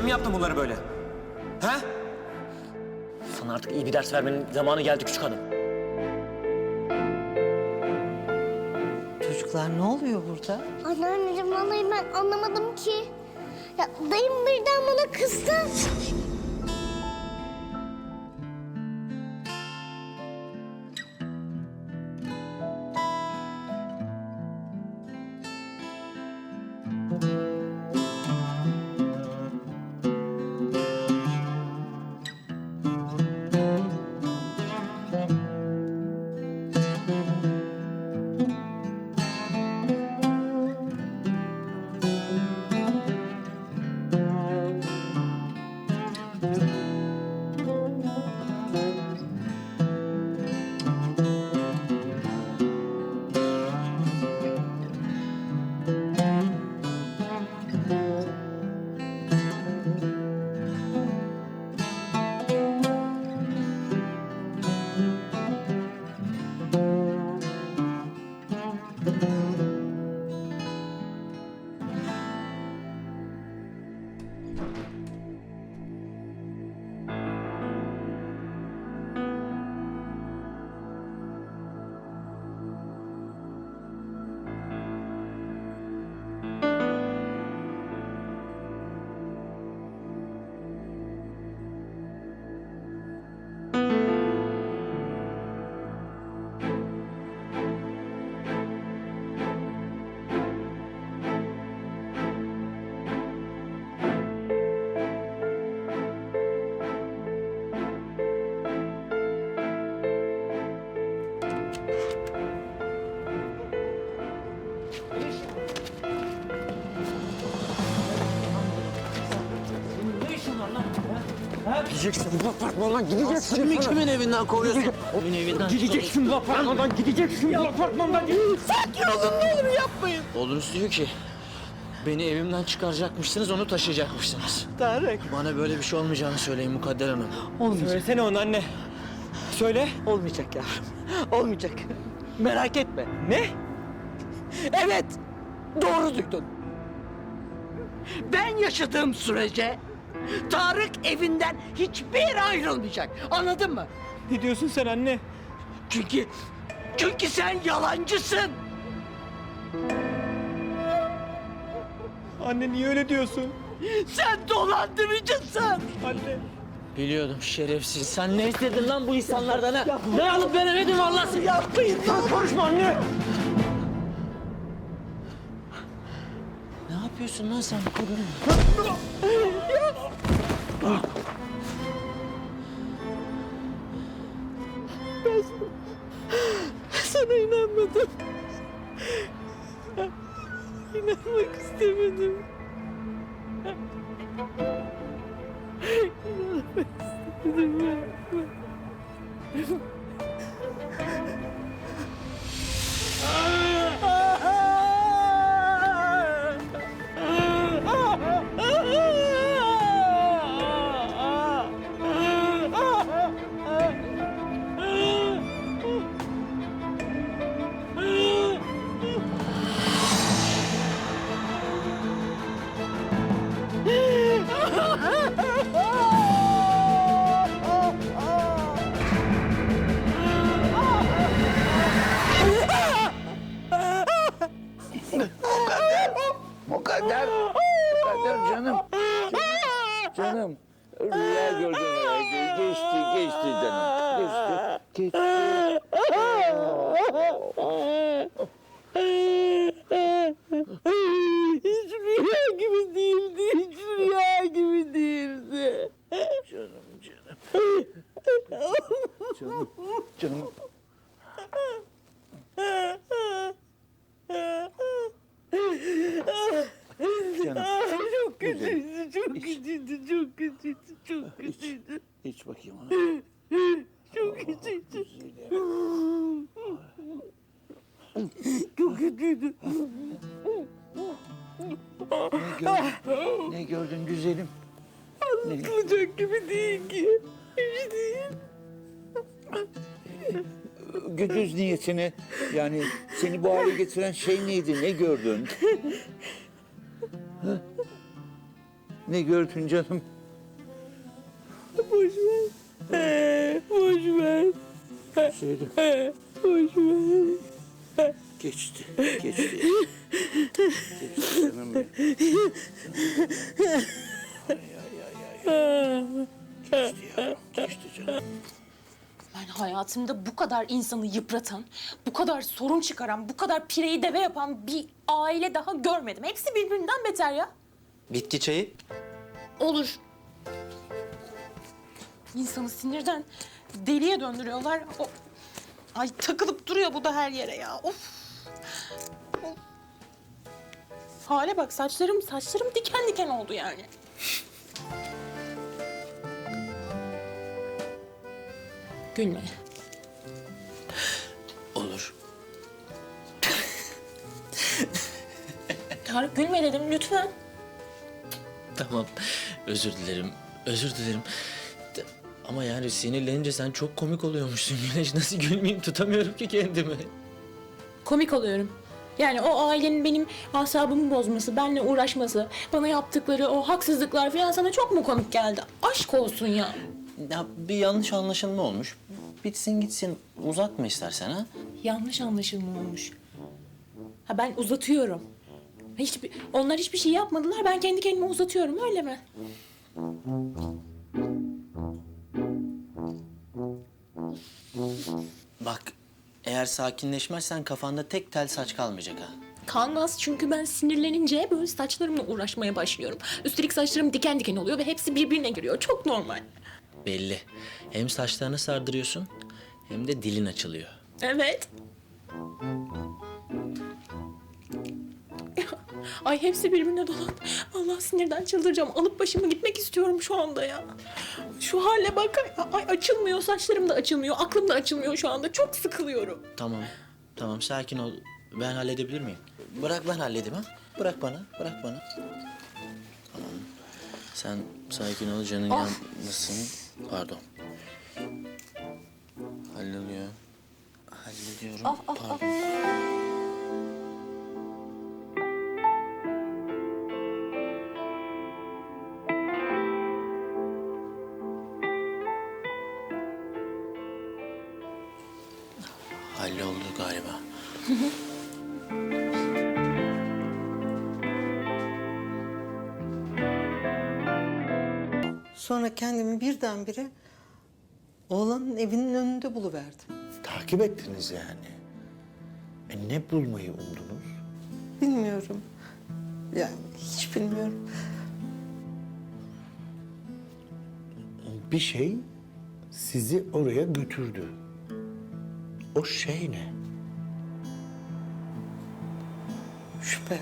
Sen mi yaptın bunları böyle? He? Sana artık iyi bir ders vermenin zamanı geldi küçük hanım. Çocuklar ne oluyor burada? Anneanneciğim vallahi ben anlamadım ki. Ya dayım birden bana kızdı. Gideceksin bu apartmandan gideceksin. Kimin kimin evinden kovuyorsun? Kimin evinden Gideceksin bu apartmandan gideceksin bu apartmandan. Sakin olun ne olur yapmayın. Oğlunuz diyor ki beni evimden çıkaracakmışsınız onu taşıyacakmışsınız. Tarık. Bana böyle bir şey olmayacağını söyleyin Mukadder Hanım. Olmayacak. Söylesene onu anne. Söyle. Olmayacak yavrum. Olmayacak. Merak etme. Ne? Evet. Doğru duydun. Ben yaşadığım sürece Tarık evinden hiçbir yere ayrılmayacak. Anladın mı? Ne diyorsun sen anne? Çünkü çünkü sen yalancısın. Anne niye öyle diyorsun? Sen dolandırıcısın. Anne. Biliyordum şerefsiz. Sen ne istedin lan bu insanlardan ha? Ne alıp veremedin vallahi. Yapmayın lan. Konuşma anne. Yapıyorsun lan sen Mukadder Hanım? Sana inanmadım. İnanmak istemedim. İnanmak istemedim. Canım. Çok kötüydü, çok kötüydü, çok kötüydü, çok kötüydü. İç bakayım onu. Çok kötüydü. Çok kötüydü. Ne gördün? Ne gördün güzelim? Anlatılacak gibi değil ki. Hiç değil. Gündüz niyetini yani seni bu hale getiren şey neydi? Ne gördün? Ne gördün canım? Boş ver. Boş ver. Söyle. Boş ver. Geçti. Geçti. Geçti canım benim. Ay ay ay ay. Geçti ya. Geçti canım. Ben hayatımda bu kadar insanı yıpratan, bu kadar sorun çıkaran, bu kadar pireyi deve yapan bir aile daha görmedim. Hepsi birbirinden beter ya. Bitki çayı. Olur. İnsanı sinirden deliye döndürüyorlar. O... Ay takılıp duruyor bu da her yere ya. Of. Of. Hale bak saçlarım saçlarım diken diken oldu yani. Gülme. Olur. Tarık gülme dedim lütfen. Tamam. Özür dilerim. Özür dilerim. De- Ama yani sinirlenince sen çok komik oluyormuşsun Güneş. Nasıl gülmeyeyim tutamıyorum ki kendimi. komik oluyorum. Yani o ailenin benim asabımı bozması, benimle uğraşması, bana yaptıkları o haksızlıklar falan sana çok mu komik geldi? Aşk olsun ya. Ya bir yanlış anlaşılma olmuş. Bitsin gitsin. Uzatma istersen ha. Yanlış anlaşılma olmuş. Ha ben uzatıyorum. Hiçbir, onlar hiçbir şey yapmadılar. Ben kendi kendime uzatıyorum öyle mi? Bak eğer sakinleşmezsen kafanda tek tel saç kalmayacak ha. Kalmaz çünkü ben sinirlenince böyle saçlarımla uğraşmaya başlıyorum. Üstelik saçlarım diken diken oluyor ve hepsi birbirine giriyor. Çok normal. Belli. Hem saçlarını sardırıyorsun hem de dilin açılıyor. Evet. Ay hepsi birbirine dolan. Allah sinirden çıldıracağım. Alıp başımı gitmek istiyorum şu anda ya. Şu hale bak. Ay açılmıyor. Saçlarım da açılmıyor. Aklım da açılmıyor şu anda. Çok sıkılıyorum. Tamam. Tamam sakin ol. Ben halledebilir miyim? Bırak ben halledeyim ha. Bırak bana. Bırak bana. Tamam. Sen sakin ol canın yanmasın. Pardon. Halloluyor. Hallediyorum. Pardon. Sonra kendimi birdenbire oğlanın evinin önünde buluverdim. Takip ettiniz yani. E ne bulmayı umdunuz? Bilmiyorum. Yani hiç bilmiyorum. Bir şey sizi oraya götürdü. O şey ne? Şüphe.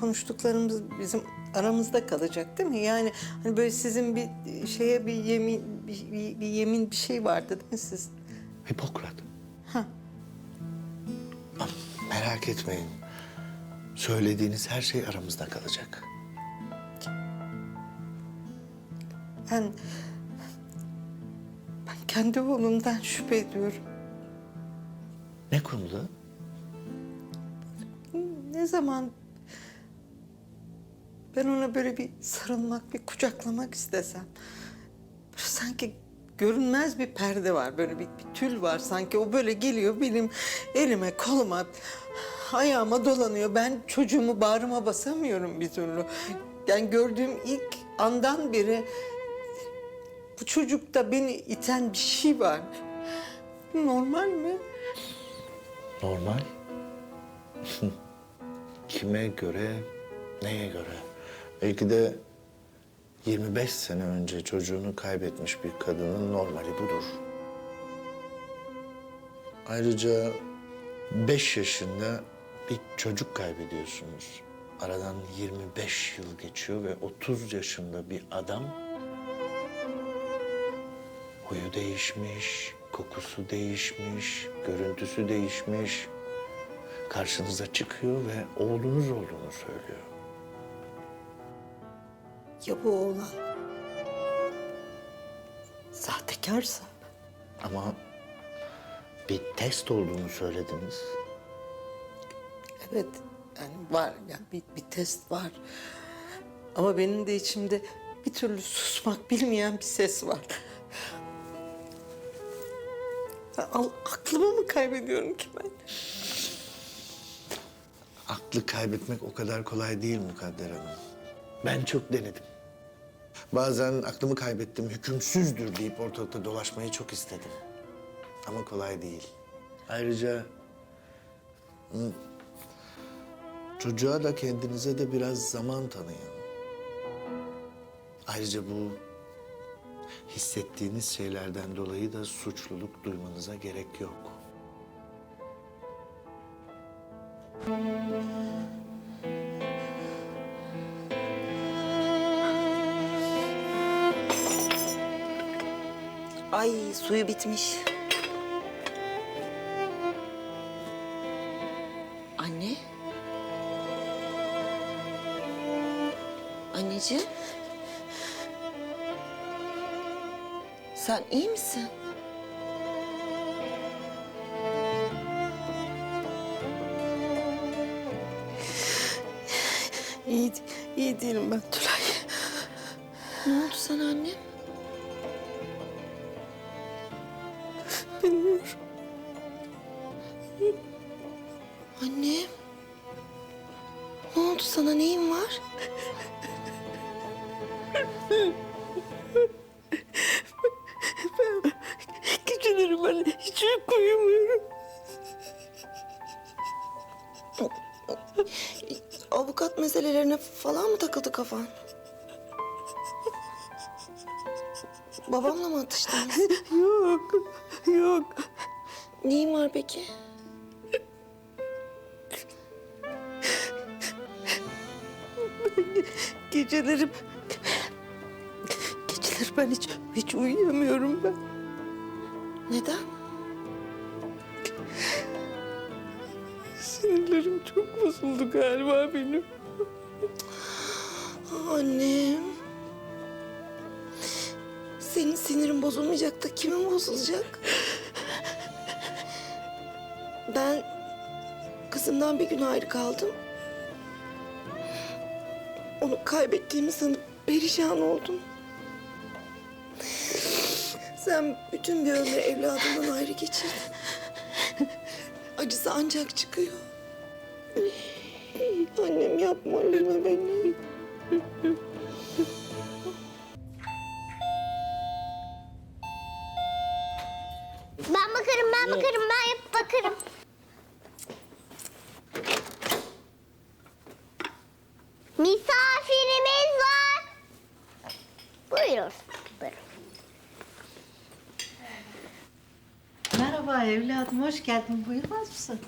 Konuştuklarımız bizim aramızda kalacak değil mi? Yani hani böyle sizin bir şeye bir yemin bir, bir, bir yemin bir şey vardı değil mi siz? Hipokrat. Ha. Merak etmeyin. Söylediğiniz her şey aramızda kalacak. Ben ben kendi oğlumdan şüphe ediyorum. Ne konuda? Ne zaman ben ona böyle bir sarılmak, bir kucaklamak istesem... Böyle sanki görünmez bir perde var, böyle bir, bir tül var sanki. O böyle geliyor benim elime, koluma, ayağıma dolanıyor. Ben çocuğumu bağrıma basamıyorum bir türlü. Yani gördüğüm ilk andan beri bu çocukta beni iten bir şey var. Normal mi? Normal. Kime göre, neye göre? Belki de 25 sene önce çocuğunu kaybetmiş bir kadının normali budur. Ayrıca 5 yaşında bir çocuk kaybediyorsunuz. Aradan 25 yıl geçiyor ve 30 yaşında bir adam huyu değişmiş, kokusu değişmiş, görüntüsü değişmiş. Karşınıza çıkıyor ve oğlunuz olduğunu söylüyor. Ya bu oğlan sahtekarsa? Ama bir test olduğunu söylediniz. Evet, Yani var yani bir, bir test var. Ama benim de içimde bir türlü susmak bilmeyen bir ses var. Al- aklımı mı kaybediyorum ki ben? Aklı kaybetmek o kadar kolay değil Mukadder Hanım. Ben çok denedim. Bazen aklımı kaybettim, hükümsüzdür deyip ortalıkta dolaşmayı çok istedim. Ama kolay değil. Ayrıca hı, çocuğa da kendinize de biraz zaman tanıyın. Ayrıca bu hissettiğiniz şeylerden dolayı da suçluluk duymanıza gerek yok. Ay suyu bitmiş. Anne. Anneciğim. Sen iyi misin? Bilmiyorum. Anne. Ne oldu sana neyin var? Geceleri ben hiç uyku uyumuyorum. Avukat meselelerine falan mı takıldı kafan? Babamla mı atıştınız? Yok, yok. Neyin var peki? Gecelerim... Geceleri ben hiç, hiç uyuyamıyorum ben. Neden? Sinirlerim çok bozuldu galiba benim. Annem. Senin sinirin bozulmayacak da kimin bozulacak? Ben kızımdan bir gün ayrı kaldım. Onu kaybettiğimi sanıp perişan oldum. Sen bütün bir ömrü evladından ayrı geçirdin. Acısı ancak çıkıyor. Annem yapma üzme beni. Evladım, hoş geldin. Buyurmaz mısın?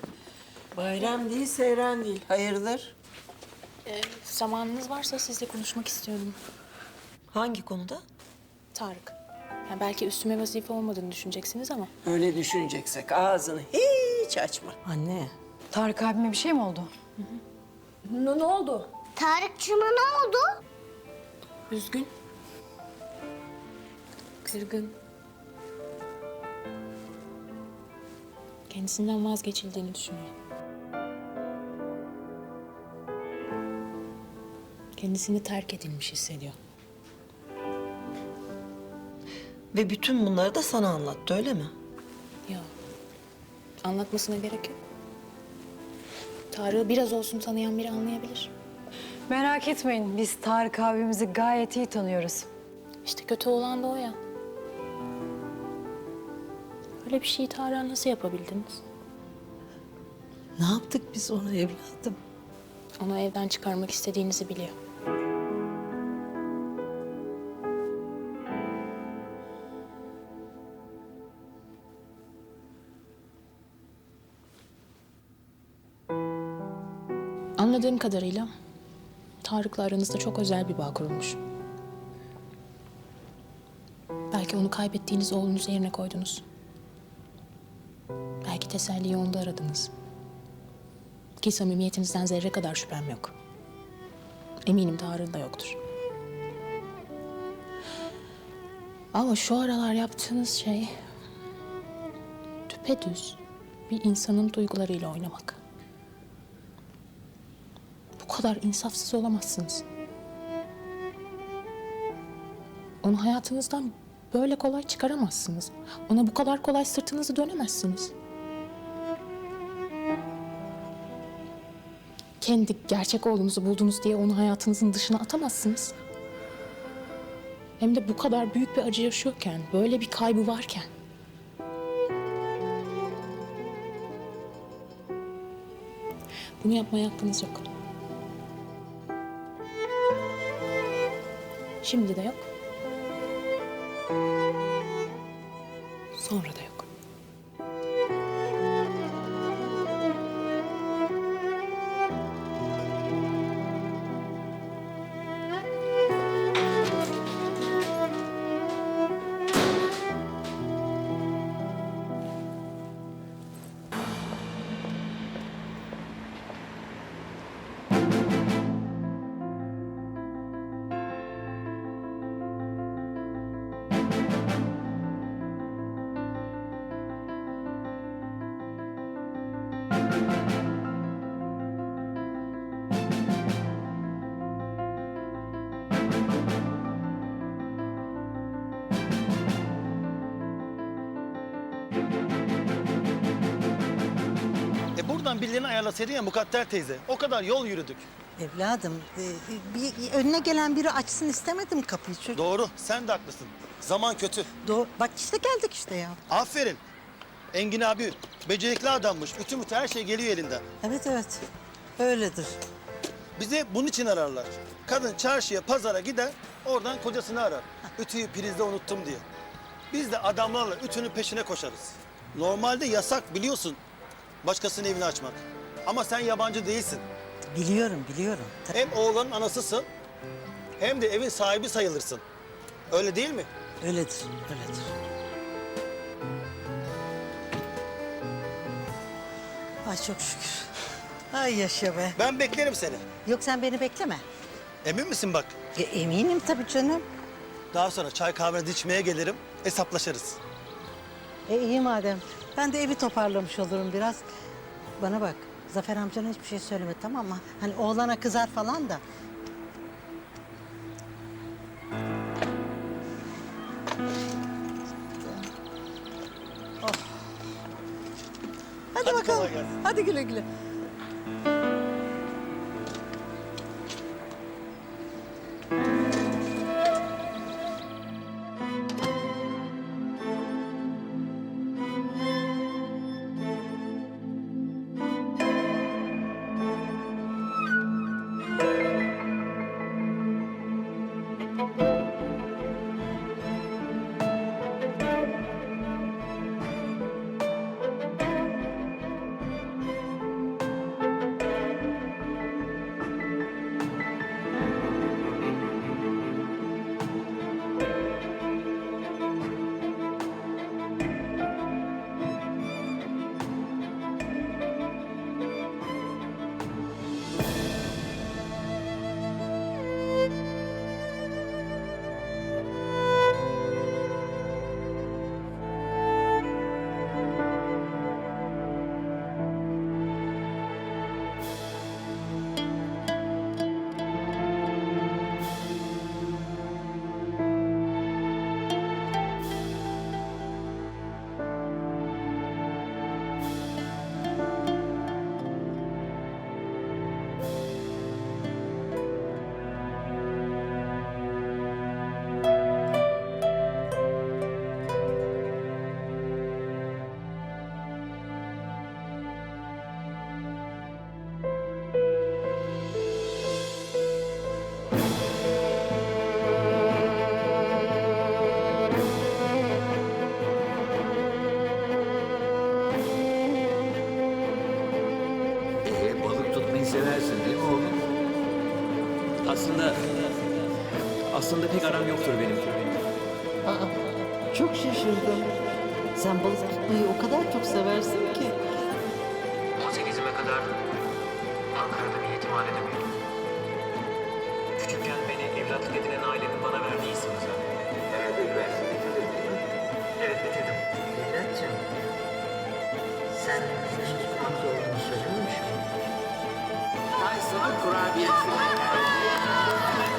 Bayram değil, seyran değil. Hayırdır? Ee, zamanınız varsa sizle konuşmak istiyordum. Hangi konuda? Tarık. Yani belki üstüme vazife olmadığını düşüneceksiniz ama. Öyle düşüneceksek ağzını hiç açma. Anne. Tarık abime bir şey mi oldu? Tarıkçıma ne oldu? Üzgün. Kırgın. Kendisinden vazgeçildiğini düşünüyor. Kendisini terk edilmiş hissediyor. Ve bütün bunları da sana anlattı öyle mi? Ya anlatmasına gerek yok. Tarık'ı biraz olsun tanıyan biri anlayabilir. Merak etmeyin, biz Tarık abimizi gayet iyi tanıyoruz. İşte kötü olan da o ya. Öyle bir şeyi Tarık'a nasıl yapabildiniz? Ne yaptık biz ona evladım? Onu evden çıkarmak istediğinizi biliyor. Anladığım kadarıyla Tarık'la aranızda çok özel bir bağ kurulmuş. Belki onu kaybettiğiniz oğlunuz yerine koydunuz. Belki teselliyi onda aradınız. Ki samimiyetinizden zerre kadar şüphem yok. Eminim Tarık'ın da yoktur. Ama şu aralar yaptığınız şey... ...düpedüz bir insanın duygularıyla oynamak. kadar insafsız olamazsınız. Onu hayatınızdan böyle kolay çıkaramazsınız. Ona bu kadar kolay sırtınızı dönemezsiniz. Kendi gerçek oğlunuzu buldunuz diye onu hayatınızın dışına atamazsınız. Hem de bu kadar büyük bir acı yaşıyorken, böyle bir kaybı varken. Bunu yapmaya hakkınız yok. Şimdi de yok. Sonra da yok. Buradan birilerini ayarlasaydın ya Mukadder teyze. O kadar yol yürüdük. Evladım, e, bir, önüne gelen biri açsın istemedim kapıyı. Çocuk. Doğru, sen de haklısın. Zaman kötü. Doğru. Bak işte geldik işte ya. Aferin. Engin abi becerikli adammış. Ütü mütü her şey geliyor elinden. Evet evet. Öyledir. Bizi bunun için ararlar. Kadın çarşıya, pazara gider, oradan kocasını arar. Ütüyü prizde unuttum diye. Biz de adamlarla ütünün peşine koşarız. Normalde yasak biliyorsun başkasının evini açmak. Ama sen yabancı değilsin. Biliyorum, biliyorum. Tabii. Hem oğlanın anasısın hem de evin sahibi sayılırsın. Öyle değil mi? Öyledir, öyledir. Ay çok şükür. Ay yaşa be. Ben beklerim seni. Yok sen beni bekleme. Emin misin bak? E, eminim tabii canım. Daha sonra çay kahve içmeye gelirim, hesaplaşırız. E iyi madem. Ben de evi toparlamış olurum biraz. Bana bak. Zafer amcana hiçbir şey söyleme tamam mı? Hani oğlana kızar falan da. Oh. Hadi, Hadi bakalım. Hadi güle güle. Çok şaşırdım. Sen balık tutmayı o kadar çok seversin ki. 18'ime kadar Ankara'da bir yetimhanede büyüdüm. Küçükken beni evlatlık edinen ailenin bana verdiği isim güzel. Herhalde üniversiteyi bitirdin değil mi? Evet bitirdim. Evlatçım, sen hiç tutmak zorunda söylememiş miydin? Aysun'un kurabiyesi. Evet,